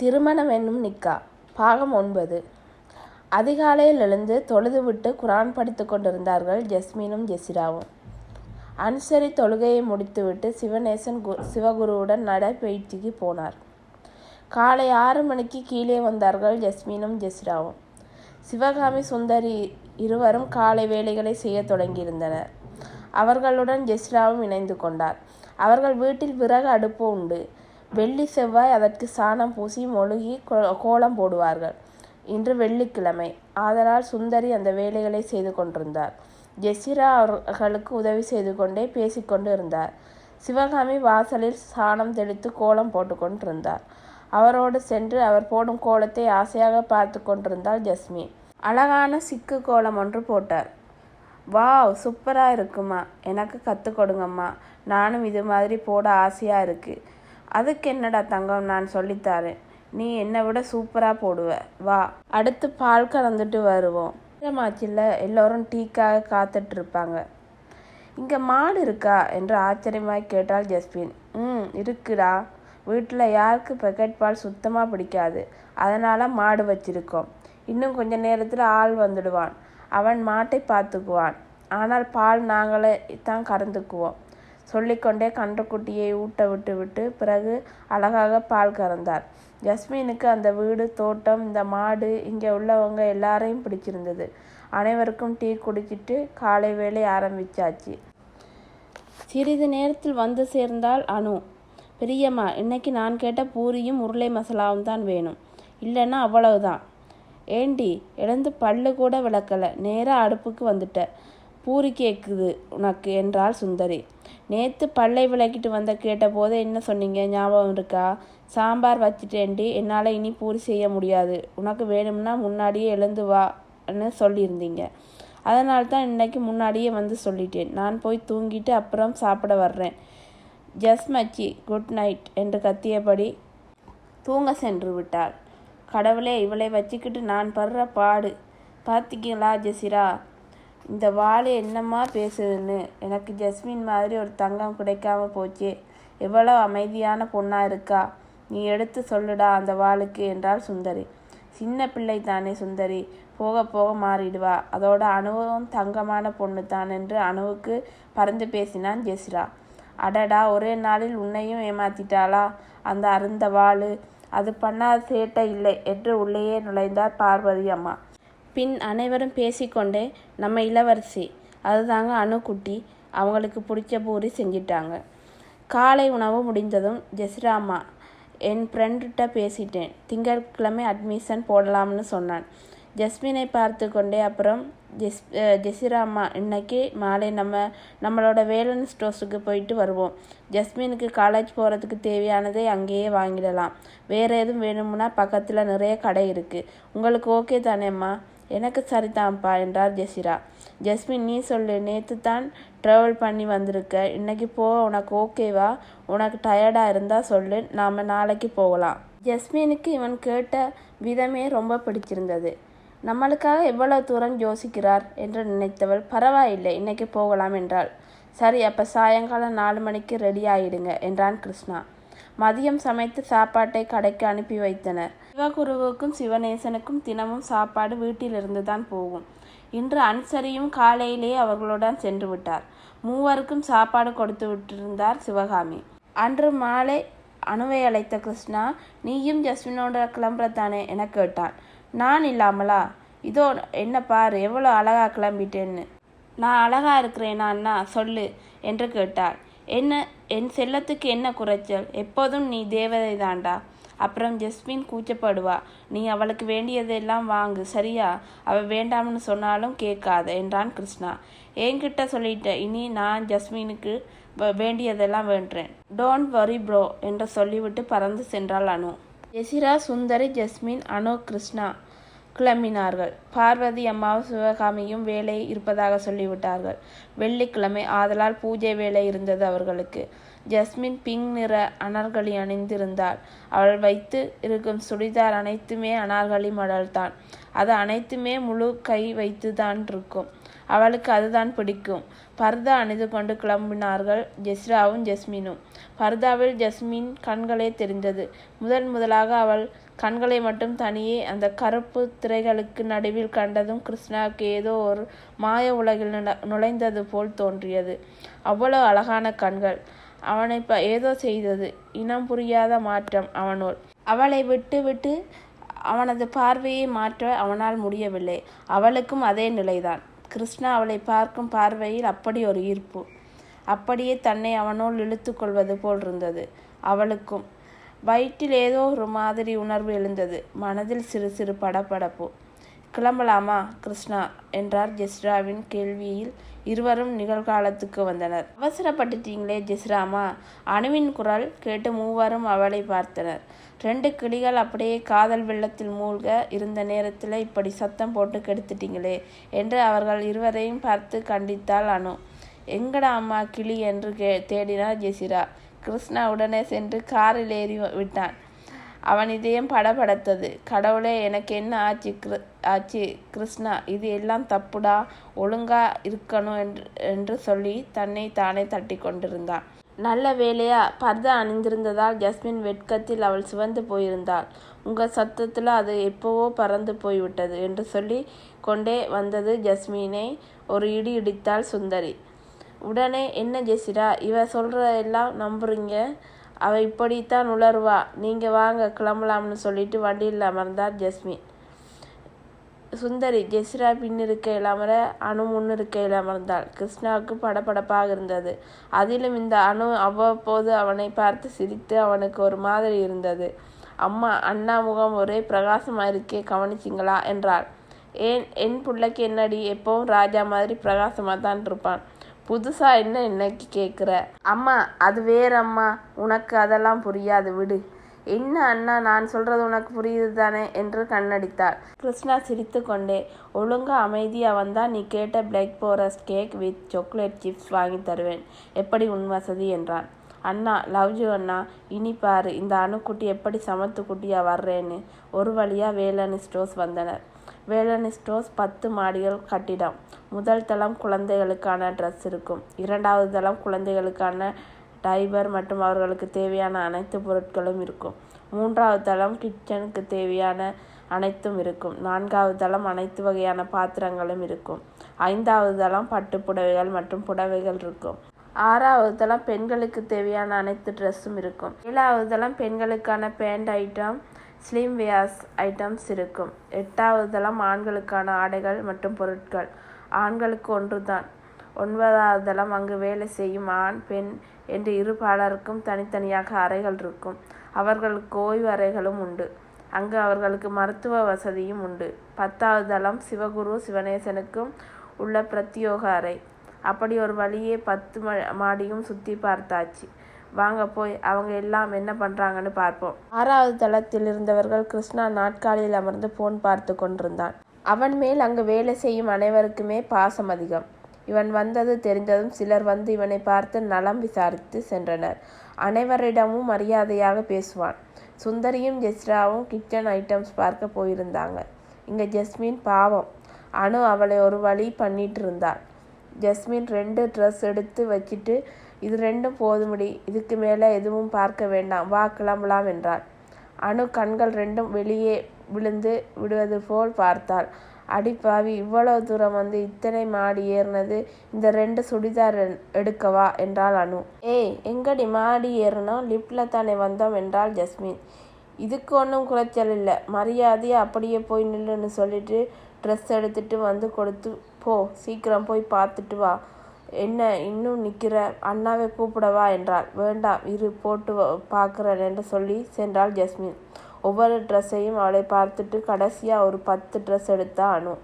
திருமணம் என்னும் நிக்கா. பாகம் ஒன்பது. அதிகாலையில் எழுந்து தொழுதுவிட்டு குரான் படித்து கொண்டிருந்தார்கள் ஜஸ்மீனும் ஜெசிராவும். அன்சரி தொழுகையை முடித்துவிட்டு சிவநேசன் கு சிவகுருவுடன் நடைப்பயிற்சிக்கு போனார். காலை ஆறு மணிக்கு கீழே வந்தார்கள் ஜஸ்மீனும் ஜெசிராவும். சிவகாமி சுந்தரி இருவரும் காலை வேலைகளை செய்யத் தொடங்கியிருந்தனர். அவர்களுடன் ஜெஸ்ராவும் இணைந்து கொண்டார். அவர்கள் வீட்டில் விறகு அடுப்பு உண்டு. வெள்ளி செவ்வாய் அதற்கு சாணம் பூசி மொழுகி கோ- கோலம் போடுவார்கள். இன்று வெள்ளிக்கிழமை. ஆதலால் சுந்தரி அந்த வேலைகளை செய்து கொண்டிருந்தார். ஜெசிரா அவர்களுக்கு உதவி செய்து கொண்டே பேசிக்கொண்டு இருந்தார் சிவகாமி வாசலில் சாணம் தெளித்து கோலம் போட்டு கொண்டிருந்தார். அவரோடு சென்று அவர் போடும் கோலத்தை ஆசையாக பார்த்து கொண்டிருந்தாள் ஜஸ்மி. அழகான சிக்கு கோலம் ஒன்று போட்டார். வாவ் சூப்பராக இருக்குமா. எனக்கு கற்றுக் கொடுங்கம்மா. நானும் இது மாதிரி போட ஆசையாக இருக்குது அதுக்கு என்னடா தங்கம் நான் சொல்லித்தாரேன். நீ என்னை விட சூப்பராக போடுவ. வா. அடுத்து பால் கறந்துட்டு வருவோம். நேரமாச்சில் எல்லோரும் டீக்காக காத்துட்டு இருப்பாங்க இங்கே மாடு இருக்கா? என்று ஆச்சரியமாய் கேட்டாள் ஜஸ்பின். ம் இருக்குடா. வீட்டில் யாருக்கு பெக்கெட் பால் சுத்தமாக பிடிக்காது. அதனால் மாடு வச்சிருக்கோம். இன்னும் கொஞ்ச நேரத்தில் ஆள் வந்துடுவான். அவன் மாட்டை பார்த்துக்குவான் ஆனால் பால் நாங்களே தான் கறந்துக்குவோம். சொல்லிக்கொண்டே கன்றுக்குட்டியை ஊட்ட விட்டு விட்டு பிறகு அழகாக பால் கறந்தார். ஜஸ்மினுக்கு அந்த வீடு தோட்டம் இந்த மாடு இங்கே உள்ளவங்க எல்லாரையும் பிடிச்சிருந்தது. அனைவருக்கும் டீ குடிச்சிட்டு காலை வேலை ஆரம்பிச்சாச்சு. சிறிது நேரத்தில் வந்து சேர்ந்தால் அனு. பெரியம்மா இன்னைக்கு நான் கேட்ட பூரியும் உருளை மசாலாவும் தான் வேணும். இல்லைன்னா அவ்வளவுதான். ஏண்டி எழுந்து பல்லு கூட விளக்கல. நேராக அடுப்புக்கு வந்துட்ட. பூரி கேட்குது உனக்கு என்றாள் சுந்தரி. நேற்று பல்லை விளக்கிட்டு வந்த கேட்டபோது என்ன சொன்னீங்க? ஞாபகம் இருக்கா? சாம்பார் வச்சுட்டேன்டி என்னால் இனி பூரி செய்ய முடியாது. உனக்கு வேணும்னா முன்னாடியே எழுந்து வான்னு சொல்லியிருந்தீங்க. அதனால தான் இன்னைக்கு முன்னாடியே வந்து சொல்லிட்டேன். நான் போய் தூங்கிட்டு அப்புறம் சாப்பிட வர்றேன். ஜஸ் மச்சி குட் நைட் என்று கத்தியபடி தூங்க சென்று விட்டாள். கடவுளே இவளை வச்சுக்கிட்டு நான் படுற பாடு. பார்த்திங்களா ஜெசிரா? இந்த வாழை என்னம்மா பேசுதுன்னு? எனக்கு ஜஸ்மின் மாதிரி ஒரு தங்கம் கிடைக்காம போச்சே. எவ்வளோ அமைதியான பொண்ணா இருக்கா? நீ எடுத்து சொல்லுடா அந்த வாளுக்கு என்றாள் சுந்தரி. சின்ன பிள்ளை தானே சுந்தரி. போக போக மாறிடுவா. அதோட அணுவும் தங்கமான பொண்ணு தான் என்று அணுவுக்கு பறந்து பேசினான் ஜெசிரா அடடா ஒரே நாளில் உன்னையும் ஏமாத்திட்டாளா? அந்த அருந்த வாள். அது பண்ணாத சேட்டை இல்லை என்று உள்ளேயே நுழைந்தார் பார்வதி அம்மா. பின் அனைவரும் பேசிக்கொண்டே நம்ம இளவரசி. அதுதாங்க அணுக்குட்டி அவங்களுக்கு பிடிச்ச பூரி செஞ்சிட்டாங்க. காலை உணவு முடிந்ததும் ஜெஸ்ராமா என் ஃப்ரெண்ட்கிட்ட பேசிட்டேன். திங்கட்கிழமை அட்மிஷன் போடலாம்னு சொன்னான். ஜஸ்மினை பார்த்து கொண்டே அப்புறம் ஜெஸ் ஜெசிராமா இன்னைக்கு மாலை நம்ம நம்மளோட வேலன் ஸ்டோர்ஸுக்கு போயிட்டு வருவோம். ஜஸ்மினுக்கு காலேஜ் போகிறதுக்கு தேவையானதை அங்கேயே வாங்கிடலாம். வேறு எதுவும் வேணும்னா பக்கத்தில் நிறைய கடை இருக்குது உங்களுக்கு ஓகே தானேம்மா? எனக்கு சரிதான்ப்பா என்றார் ஜெசிரா. ஜஸ்மின் நீ சொல்லு நேற்று தான் ட்ராவல் பண்ணி வந்திருக்க. இன்னைக்கு போ உனக்கு ஓகேவா உனக்கு டயர்டாக இருந்தால் சொல்லு நாம் நாளைக்கு போகலாம். ஜஸ்மினுக்கு இவன் கேட்ட விதமே ரொம்ப பிடிச்சிருந்தது. நம்மளுக்காக எவ்வளோ தூரம் யோசிக்கிறார் என்று நினைத்தவள் பரவாயில்லை இன்னைக்கு போகலாம் என்றாள். சரி அப்போ சாயங்காலம் நாலு மணிக்கு ரெடி ஆகிடுங்க என்றான் கிருஷ்ணா. மதியம் சமைத்து சாப்பாட்டை கடைக்கு அனுப்பி வைத்தனர். சிவகுருவுக்கும் சிவநேசனுக்கும் தினமும் சாப்பாடு வீட்டிலிருந்து தான் போகும். இன்று அன்சரியும் காலையிலேயே அவர்களுடன் சென்று விட்டார். மூவருக்கும் சாப்பாடு கொடுத்து விட்டிருந்தார் சிவகாமி. அன்று மாலை அணுவை அழைத்த கிருஷ்ணா நீயும் ஜஸ்வினோட கிளம்புற தானே என கேட்டான். நான் இல்லாமலா? இதோ என்ன பாரு எவ்வளோ அழகா கிளம்பிட்டேன்னு. நான் அழகா இருக்கிறேனா அண்ணா? சொல்லு என்று கேட்டாள் என்ன என் செல்லத்துக்கு என்ன குறைச்சல்? எப்போதும் நீ தேவதை தாண்டா. அப்புறம் ஜஸ்மின் கூச்சப்படுவா. நீ அவளுக்கு வேண்டியதெல்லாம் வாங்கு சரியா? அவ வேண்டாம்னு சொன்னாலும் கேட்காத என்றான் கிருஷ்ணா. என்கிட்ட சொல்லிட்ட இனி நான் ஜஸ்மினுக்கு வ- வேண்டியதெல்லாம் வேண்டேன் டோன்ட் வரி ப்ரோ என்று சொல்லிவிட்டு பறந்து சென்றாள் அனு. ஜெசிரா சுந்தரி ஜஸ்மின் அனு கிருஷ்ணா. கிளம்பினார்கள். பார்வதி அம்மாவும் சிவகாமியும் வேலை இருப்பதாக சொல்லிவிட்டார்கள். வெள்ளிக்கிழமை ஆதலால் பூஜை வேலை இருந்தது அவர்களுக்கு. ஜஸ்மின் பிங்க் நிற அனார்கலி அணிந்திருந்தாள். அவள் வைத்து இருக்கும் சுடிதார் அனைத்துமே அனார்கலி மடல்தான். அது அனைத்துமே முழு கை வைத்து தான் இருக்கும். அவளுக்கு அதுதான் பிடிக்கும். பர்தா அணிந்து கொண்டு கிளம்பினார்கள் ஜெஸ்ராவும் ஜஸ்மினும். பர்தாவில் ஜஸ்மின் கண்களே தெரிந்தது. முதன் முதலாக அவள் கண்களை மட்டும் தனியே அந்த கருப்பு திரைகளுக்கு நடுவில் கண்டதும் கிருஷ்ணாவுக்கு ஏதோ ஒரு மாய உலகில் நுழ- நுழைந்தது போல் தோன்றியது. அவ்வளவு அழகான கண்கள். அவனை ஏதோ செய்தது. இனம் புரியாத மாற்றம் அவனுள். அவளை விட்டு விட்டு அவனது பார்வையை மாற்ற அவனால் முடியவில்லை. அவளுக்கும் அதே நிலைதான். கிருஷ்ணா அவளை பார்க்கும் பார்வையில் அப்படி ஒரு ஈர்ப்பு. அப்படியே தன்னை அவனோல் இழுத்து கொள்வது போல் இருந்தது. அவளுக்கும் வயிற்றில் ஏதோ ஒரு மாதிரி உணர்வு எழுந்தது. மனதில் சிறு சிறு படபடப்பு. கிளம்பலாமா கிருஷ்ணா? என்றார் ஜெஸ்ராவின் கேள்வியில் இருவரும் நிகழ்காலத்துக்கு வந்தனர். அவசரப்பட்டுட்டீங்களே ஜெஸ்ராமா? அணுவின் குரல் கேட்டு மூவரும் அவளை பார்த்தனர். ரெண்டு கிளிகள் அப்படியே காதல் வெள்ளத்தில் மூழ்க இருந்த நேரத்தில் இப்படி சத்தம் போட்டு கெடுத்துட்டீங்களே? என்று அவர்கள் இருவரையும் பார்த்து கண்டித்தாள் அனு. எங்கடா அம்மா கிளி? என்று கே தேடினார் ஜெசிரா. கிருஷ்ணா உடனே சென்று காரில் ஏறி விட்டான். அவன் இதயம் படபடத்தது. கடவுளே எனக்கு என்ன ஆச்சு கிரு ஆச்சு கிருஷ்ணா? இது எல்லாம் தப்புடா? ஒழுங்கா இருக்கணும் என்று என்று சொல்லி தன்னை தானே தட்டி கொண்டிருந்தான். நல்ல வேலையா பர்தா அணிந்திருந்ததால் ஜஸ்மின் வெட்கத்தில் அவள் சிவந்து போயிருந்தாள். உங்கள் சத்தத்தில் அது எப்போவோ பறந்து போய்விட்டது என்று சொல்லி கொண்டே வந்தது ஜஸ்மினை ஒரு இடி இடித்தாள் சுந்தரி. உடனே என்ன ஜெசிரா இவ சொல்கிறதெல்லாம் நம்புறீங்க? அவ இப்படித்தான் உளருவா. நீங்கள் வாங்க கிளம்பலாம்னு சொல்லிட்டு வண்டியில் அமர்ந்தார் ஜஸ்மின். சுந்தரி ஜெசிரா பின்னிருக்கையில் அமர அணு முன்னிருக்கையில் அமர்ந்தாள். கிருஷ்ணாவுக்கு படபடப்பாக இருந்தது. அதிலும் இந்த அணு அவ்வப்போது அவனை பார்த்து சிரித்து அவனுக்கு ஒரு மாதிரி இருந்தது. அம்மா அண்ணா முகம் ஒரே பிரகாசமாக இருக்கே கவனிச்சிங்களா? என்றாள். ஏன் என் பிள்ளைக்கு என்னடி? எப்பவும் ராஜா மாதிரி பிரகாசமாக தான் இருப்பான். புதுசா என்ன இன்னைக்கு கேட்குற அம்மா அது வேற அம்மா. உனக்கு அதெல்லாம் புரியாது விடு. என்ன அண்ணா நான் சொல்றது உனக்கு புரியுது தானே என்று கண்ணடித்தாள். கிருஷ்ணா சிரித்து கொண்டே ஒழுங்கா அமைதியா வந்தா நீ கேட்ட black forest cake with chocolate chips வாங்கி தருவேன். எப்படி உன் வசதி? என்றான். அண்ணா லவ் யூ அண்ணா. இனி பாரு இந்த அணுக்குட்டி எப்படி சமத்து குட்டியா வர்றேன்னு. ஒரு வழியா வேலனி ஸ்டோர்ஸ் வந்தனர். வேலனி ஸ்டோர்ஸ் பத்து மாடிகள் கட்டிடம். முதல் தளம் குழந்தைகளுக்கான ட்ரெஸ் இருக்கும். இரண்டாவது தளம் குழந்தைகளுக்கான டைபர் மற்றும் அவர்களுக்கு தேவையான அனைத்து பொருட்களும் இருக்கும். மூன்றாவது தளம் கிச்சனுக்கு தேவையான அனைத்தும் இருக்கும். நான்காவது தளம் அனைத்து வகையான பாத்திரங்களும் இருக்கும். ஐந்தாவது தளம் பட்டு புடவைகள் மற்றும் புடவைகள் இருக்கும். ஆறாவது தளம் பெண்களுக்கு தேவையான அனைத்து ட்ரெஸ்ஸும் இருக்கும். ஏழாவது தளம் பெண்களுக்கான pant item slim wears items இருக்கும். எட்டாவது தளம் ஆண்களுக்கான ஆடைகள் மற்றும் பொருட்கள். ஆண்களுக்கு ஒன்றுதான். ஒன்பதாவது தளம் அங்கு வேலை செய்யும் ஆண் பெண் என்று இரு பாலருக்கும் தனித்தனியாக அறைகள் இருக்கும். அவர்களுக்கு ஓய்வு அறைகளும் உண்டு. அங்கு அவர்களுக்கு மருத்துவ வசதியும் உண்டு. பத்தாவது தளம் சிவகுரு சிவனேசனுக்கும் உள்ள பிரத்யோக அறை. அப்படி ஒரு வழியே பத்து மாடியும் சுற்றி பார்த்தாச்சு. வாங்க போய் அவங்க எல்லாம் என்ன பண்றாங்கன்னு பார்ப்போம். ஆறாவது தளத்தில் இருந்தவர்கள் கிருஷ்ணா நாட்காலியில் அமர்ந்து போன் பார்த்து கொண்டிருந்தான். அவன் மேல் அங்கு வேலை செய்யும் அனைவருக்குமே பாசம் அதிகம். இவன் வந்தது தெரிந்ததும் சிலர் வந்து இவனை பார்த்து நலம் விசாரித்து சென்றனர். அனைவரிடமும் மரியாதையாக பேசுவான். சுந்தரியும் ஜெஸ்ராவும் கிச்சன் ஐட்டம்ஸ் பார்க்க போயிருந்தாங்க. இங்க ஜஸ்மின் பாவம். அனு அவளை ஒரு வழி பண்ணிட்டு இருந்தாள். ஜஸ்மின் ரெண்டு ட்ரெஸ் எடுத்து வச்சிட்டு இது ரெண்டும் போதுமடி. இதுக்கு மேலே எதுவும் பார்க்க வேண்டாம். வா கிளம்பலாம் என்றாள். அணு கண்கள் ரெண்டும் வெளியே விழுந்து விடுவது போல் பார்த்தாள். அடிப்பாவி இவ்வளவு தூரம் வந்து இத்தனை மாடி ஏறினது இந்த ரெண்டு சுடிதார் எடுக்கவா என்றாள் அனு. ஏய் எங்கடி மாடி ஏறினோம்? லிஃப்ட்ல தானே வந்தோம் என்றாள் ஜஸ்மின். இதுக்கு ஒன்றும் குறைச்சல் இல்லை. மரியாதையை அப்படியே போய் நில்லுன்னு சொல்லிட்டு ட்ரெஸ் எடுத்துட்டு வந்து கொடுத்து போ சீக்கிரம் போய் பார்த்துட்டு வா. என்ன இன்னும் நிற்கிற அண்ணாவை கூப்பிடவா? என்றாள். வேண்டாம் இரு போட்டு வ- என்று சொல்லி சென்றாள் ஜஸ்மின். ஒவ்வொரு ட்ரெஸ்ஸையும் அவளை பார்த்துட்டு கடைசியாக ஒரு பத்து ட்ரெஸ் எடுத்தா அனு.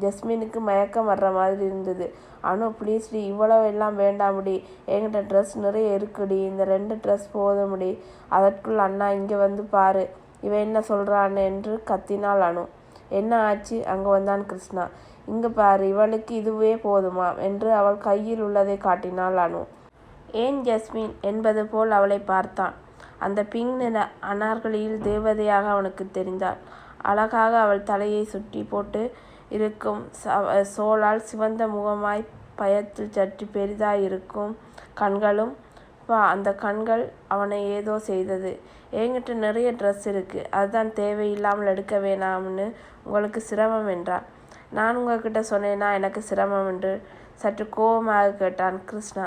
ஜஸ்மினுக்கு மயக்கம் வர்ற மாதிரி இருந்தது. அனு ப்ளீஸ்டி இவ்வளவு எல்லாம் வேண்டாமுடி. என்கிட்ட ட்ரெஸ் நிறைய இருக்குடி. இந்த ரெண்டு ட்ரெஸ் போதும்டி. அதற்குள் அண்ணா இங்கே வந்து பாரு. இவன் என்ன சொல்கிறான்னு என்று கத்தினாள் அனு. என்ன ஆச்சு? அங்கே வந்தான் கிருஷ்ணா. இங்கு பாரு இவளுக்கு இதுவே போதுமா? என்று அவள் கையில் உள்ளதை காட்டினாள் அனு. ஏன் ஜஸ்மின்? என்பது போல் அவளை பார்த்தான். அந்த பிங் நிற அனார்களியில் தேவதையாக அவனுக்கு தெரிந்தாள். அழகாக அவள் தலையை சுற்றி போட்டு இருக்கும் ச- சோலால் சிவந்த முகமாய் பயத்தில் சற்று பெரிதாய் இருக்கும் கண்களும் வா அந்த கண்கள் அவனை ஏதோ செய்தது. என்கிட்ட நிறைய ட்ரெஸ் இருக்குது அதுதான் தேவையில்லாமல் எடுக்க வேணாம்னு உங்களுக்கு சிரமம் என்றார் நான் உங்ககிட்ட சொன்னேனா எனக்கு சிரமம் என்று சற்று கோபமாக கேட்டான் கிருஷ்ணா.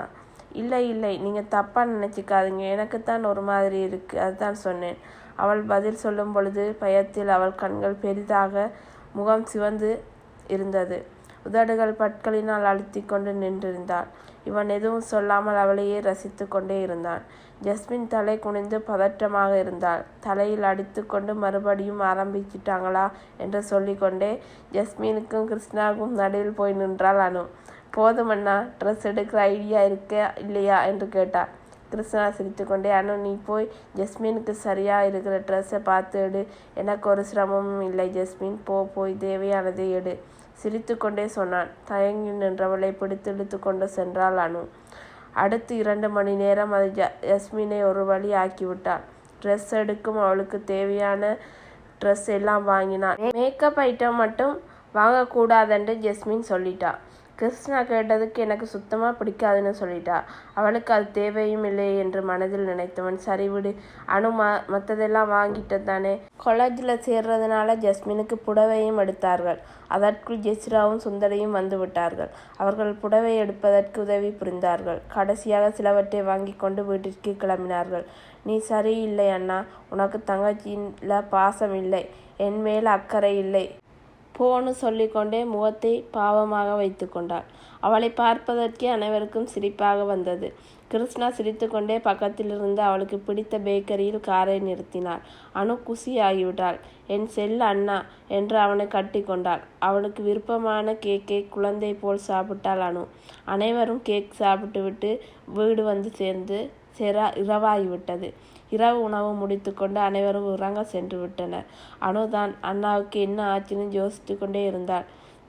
இல்லை இல்லை நீங்கள் தப்பாக நினச்சிக்காதீங்க. எனக்குத்தான் ஒரு மாதிரி இருக்குது அதுதான் சொன்னேன். அவள் பதில் சொல்லும் பொழுது பயத்தில் அவள் கண்கள் பெரிதாக முகம் சிவந்து இருந்தது. உதடுகள் பற்களினால் அழுத்தி கொண்டு நின்றிருந்தாள். இவன் எதுவும் சொல்லாமல் அவளையே ரசித்து கொண்டே இருந்தான். ஜஸ்மின் தலை குனிந்து பதற்றமாக இருந்தாள். தலையில் அடித்து கொண்டு மறுபடியும் ஆரம்பிச்சிட்டாங்களா என்று சொல்லிக்கொண்டே ஜஸ்மினுக்கும் கிருஷ்ணாவுக்கும் நடுவில் போய் நின்றாள் அனு. போதுமண்ணா ட்ரெஸ் எடுக்கிற ஐடியா இருக்கே இல்லையா? என்று கேட்டாள். கிருஷ்ணா சிரித்துக்கொண்டே அனு நீ போய் ஜஸ்மினுக்கு சரியாக இருக்கிற ட்ரெஸ்ஸை பார்த்து எடு. எனக்கு ஒரு சிரமமும் இல்லை ஜஸ்மின். போ போய் தேவையானதை எடு. சிரித்துக்கொண்டே சொன்னான். தயங்கி நின்றவளை பிடித்து இழுத்து கொண்டு சென்றாள் அனு. அடுத்து இரண்டு மணி நேரம் அது ஜ ஜஸ்மினை ஒரு வழி ஆக்கிவிட்டாள். ட்ரெஸ் எடுக்கும் அவளுக்கு தேவையான ட்ரெஸ் எல்லாம் வாங்கினாள் மேக்கப் ஐட்டம் மட்டும் வாங்கக்கூடாதென்று ஜெஸ்மின் சொல்லிட்டா கிருஷ்ணா கேட்டதுக்கு எனக்கு சுத்தமாக பிடிக்காதுன்னு சொல்லிட்டா. அவளுக்கு அது தேவையும் இல்லை என்று மனதில் நினைத்தவன் சரி விடு அனு ம மற்றதெல்லாம் வாங்கிட்டு தானே. காலேஜில் சேர்றதுனால ஜஸ்மினுக்கு புடவையும் எடுத்தார்கள். அதற்குள் ஜெஸ்ராவும் சுந்தரையும் வந்து விட்டார்கள். அவர்கள் புடவை எடுப்பதற்கு உதவி புரிந்தார்கள். கடைசியாக சிலவற்றை வாங்கி கொண்டு வீட்டிற்கு கிளம்பினார்கள். நீ சரியில்லை அண்ணா. உனக்கு தங்கச்சியில் பாசம் இல்லை. என் மேல் அக்கறை இல்லை. போன்னு சொல்லிக்கொண்டே முகத்தை பாவமாக வைத்து கொண்டாள். அவளை பார்ப்பதற்கே அனைவருக்கும் சிரிப்பாக வந்தது. கிருஷ்ணா சிரித்துக்கொண்டே பக்கத்தில் இருந்து அவளுக்கு பிடித்த பேக்கரியில் காரை நிறுத்தினாள். அனு குசியாகிவிட்டாள். என் செல் அண்ணா என்று அவனை கட்டி கொண்டாள் அவளுக்கு விருப்பமான கேக்கை குழந்தை போல் சாப்பிட்டாள் அனு. அனைவரும் கேக் சாப்பிட்டுவிட்டு வீடு வந்து சேர்ந்து செரா இரவாகிவிட்டது. இரவு உணவு முடித்துக்கொண்டு அனைவரும் உறங்க சென்று விட்டனர் அனுதான் அண்ணாவுக்கு என்ன ஆச்சுன்னு யோசித்து கொண்டே இருந்தாள்.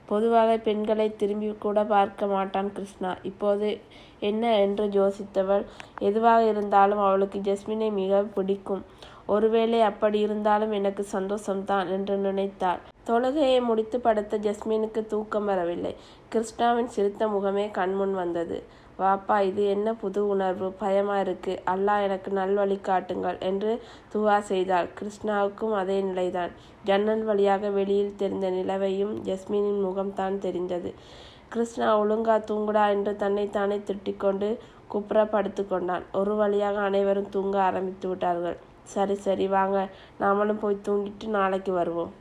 பொதுவாக பெண்களை திரும்பி கூட பார்க்க மாட்டான் கிருஷ்ணா. இப்போது என்ன என்று யோசித்தவள். எதுவாக இருந்தாலும் அவளுக்கு ஜஸ்மினை மிக பிடிக்கும். ஒருவேளை அப்படி இருந்தாலும் எனக்கு சந்தோஷம்தான் என்று நினைத்தாள். தொழுகையை முடித்து படுத்த ஜஸ்மினுக்கு தூக்கம் வரவில்லை. கிருஷ்ணாவின் சிரித்த முகமே கண்முன் வந்தது. வாப்பா இது என்ன புது உணர்வு? பயமா இருக்கு. அல்லாஹ் எனக்கு நல்வழி காட்டுங்கள் என்று துவா செய்தாள். கிருஷ்ணாவுக்கும் அதே நிலைதான். ஜன்னல் வழியாக வெளியில் தெரிந்த நிலவையும் ஜஸ்மினின் முகம்தான் தெரிந்தது. கிருஷ்ணா ஒழுங்கா தூங்குடா என்று தன்னைத்தானே திட்டிக்கொண்டு குப்புற படுத்து கொண்டான். ஒரு வழியாக அனைவரும் தூங்க ஆரம்பித்து விட்டார்கள். சரி சரி வாங்க. நாமளும் போய் தூங்கிட்டு நாளைக்கு வருவோம்.